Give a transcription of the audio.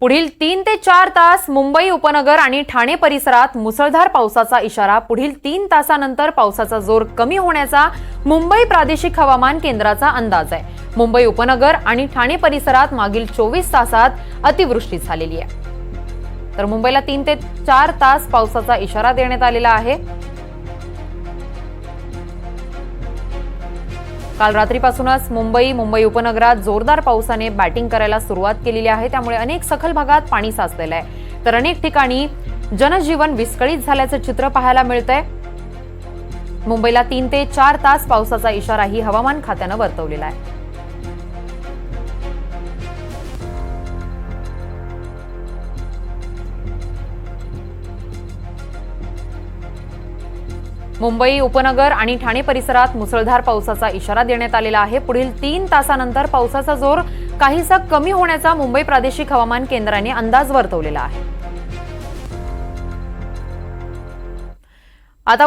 पुढील तीन ते चार तास मुंबई उपनगर आणि ठाणे परिसरात मुसळधार पावसाचा इशारा पुढील तीन तासानंतर पावसाचा जोर कमी होण्याचा मुंबई प्रादेशिक हवामान केंद्राचा अंदाज आहे. मुंबई उपनगर आणि ठाणे परिसरात मागील चोवीस तासात अतिवृष्टी झालेली आहे. तर मुंबईला तीन ते चार तास पावसाचा इशारा देण्यात आलेला आहे. काल रात्रीपासूनच मुंबई मुंबई उपनगरात जोरदार पावसाने बॅटिंग करायला सुरुवात केलेली आहे. त्यामुळे अनेक सखल भागात पाणी साचलेलं आहे. तर अनेक ठिकाणी जनजीवन विस्कळीत झाल्याचं चित्र पाहायला मिळतंय. मुंबईला तीन ते चार तास पावसाचा इशाराही हवामान खात्यानं वर्तवलेला आहे. मुंबई उपनगर आणि ठाणे परिसरात मुसळधार पावसाचा इशारा देण्यात आलेला आहे. पुढील तीन तासानंतर पावसाचा जोर काहीसा कमी होण्याचा मुंबई प्रादेशिक हवामान केंद्राने अंदाज वर्तवलेला आहे. आता